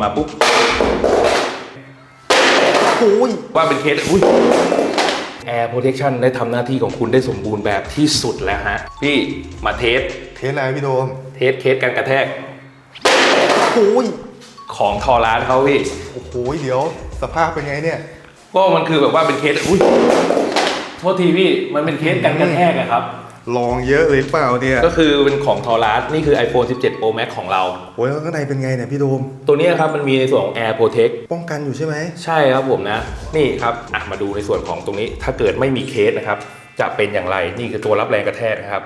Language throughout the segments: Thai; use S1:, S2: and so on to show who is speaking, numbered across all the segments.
S1: มาปุ๊บ
S2: โอ้ย
S1: ว่าเป็นเคสอุ้ย Air Protection ได้ทำหน้าที่ของคุณได้สมบูรณ์แบบที่สุดแล้วฮะ พี่มาเทส
S2: เทสอะไรพี่โดม
S1: เทสเคสการกระแทก
S2: โอ้ย
S1: ของทอร้านเขาพี่
S2: โอ้โหเดี๋ยวสภาพเป็นไงเนี่ย
S1: ก็มันคือแบบว่าเป็นเคสอุ้ยโทษทีพี่ มันเป็นเคสการกระแทกอะครับ
S2: ลองเยอะเลยเปล่าเนี่ย
S1: ก็คือเป็นของทอร้านนี่คือ iPhone 17 Pro Max ของเรา
S2: โอ้ยแล้วข้างในเป็นไงเนี่ยพี่โดม
S1: ตัวเนี้ยครับมันมีในส่วนของ Air Protect
S2: ป้องกันอยู่ใช่ไหม
S1: ใช่ครับผมนะ นี่ครับอะมาดูในส่วนของตรงนี้ ถ้าเกิดไม่มีเคสนะครับ จะเป็นอย่างไร นี่คือตัวรับแรงกระแทกนะครับ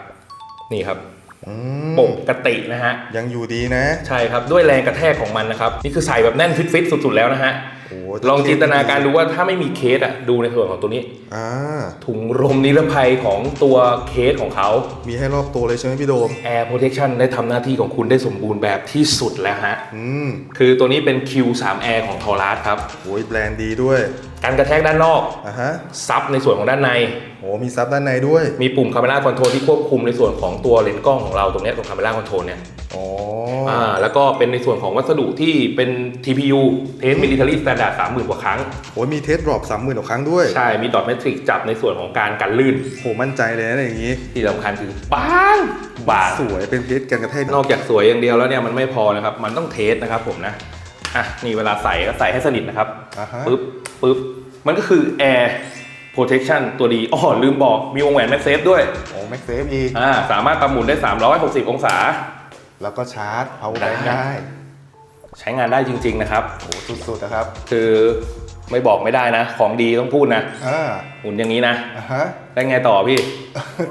S1: นี่ครับ
S2: อืม
S1: ปกตินะฮะ
S2: ยังอยู่ดีนะ
S1: ใช่ครับ ด้วยแรงกระแทกของมันนะครับ นี่คือใส่แบบแน่นฟิตๆสุด ๆ แล้วนะฮะ
S2: โอ้
S1: ลองจินตนาการดูว่าถ้าไม่มีเคสอะดูในส่วนของตัวนี้
S2: อ่า
S1: ถุงลมนิรภัยของตัวเคสของเขา
S2: มีให้รอบตัวเลยใช่ไหมพี่โดม
S1: Air Protection ได้ทำหน้าที่ของคุณได้สมบูรณ์แบบที่สุดแล้วฮะ
S2: อืม
S1: คือตัวนี้เป็น Q3 Air ของทอรัสครับ
S2: โอ้ยแบรนด์ดีด้วย
S1: การกระแทกด้านนอก
S2: อะฮะ
S1: ซับในส่วนของด้านใน
S2: โอ้มีซับด้านในด้วย
S1: มีปุ่ม Camera Control ที่ควบคุมในส่วนของตัวเลนส์กล้องของเราตรงเนี้ยตรง Camera Control เนี่ย
S2: อ๋อ
S1: อ่าแล้วก็เป็นในส่วนของวัสดุที่เป็น TPU Test Military Standard 30,000กว่าครั้ง
S2: โอ้ยมีเทสดรอปสามหมื่นกว่าครั้งด้วย
S1: ใช่มีดอทเมทริกจับในส่วนของการกันลื่น
S2: โหมั่นใจเลยนะอย่างนี้
S1: ที่สำคัญคือบางบาง
S2: สวยเป็นเทสกันกระแทก
S1: นอกจากสวยอย่างเดียวแล้วเนี่ยมันไม่พอนะครับ มันต้องเทสนะครับผมนะ อะนี่เวลาใส่ก็ใส่ให้สนิทนะครับ
S2: อะฮะ
S1: ปึ๊บปึ๊บมันก็คือ Air Protection ตัวดีอ๋อลืมบอกมีวงแหวนแม็กเซฟด้วย
S2: โอ้แม็กเซฟอีก
S1: อ่าสามารถประมุนได้ 360 องศา
S2: แล้วก็ชาร์จเอาแบง
S1: ได้
S2: ได้
S1: ใช้งานได้จริง ๆ นะครับ
S2: โอ้สุดๆนะครับ
S1: คือไม่บอกไม่ได้นะ ของดีต้องพูดนะ
S2: อ่า
S1: หมุนอย่างนี้นะ
S2: อะฮะ
S1: ได้ไงต่อพี่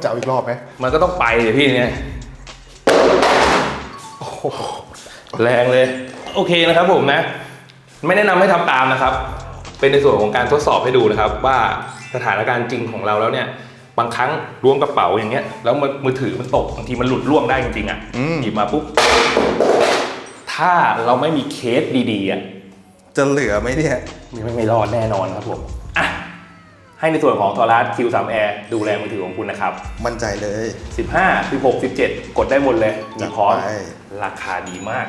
S2: จะเอาอีกรอบไหม
S1: มันก็ต้องไปเลยพี่เนี่ยโอ้โหแรงเลย โอเคนะครับผมนะ ไม่แนะนำให้ทำตามนะครับ เป็นในส่วนของการทดสอบให้ดูนะครับ ว่าสถานการณ์จริงของเราแล้วเนี่ยบางครั้งล้วงกระเป๋าอย่างเงี้ยแล้วมือมือถือมันตกบางทีมันหลุดล่วงได้จริงๆอะ
S2: อืม
S1: หยิบมาปุ๊บถ้าเราไม่มีเคสดีๆอะ
S2: จะเหลือไหมเนี่ย
S1: ไม่ไม่รอดแน่นอนครับผมอะให้ในส่วนของทอรัส Q3 Air ดูแลมือถือของคุณนะครับ
S2: มั่นใจเลย
S1: 15 16 17 กดได้หมดเลยมีพร้อม
S2: จัดไป
S1: ราคาดีมาก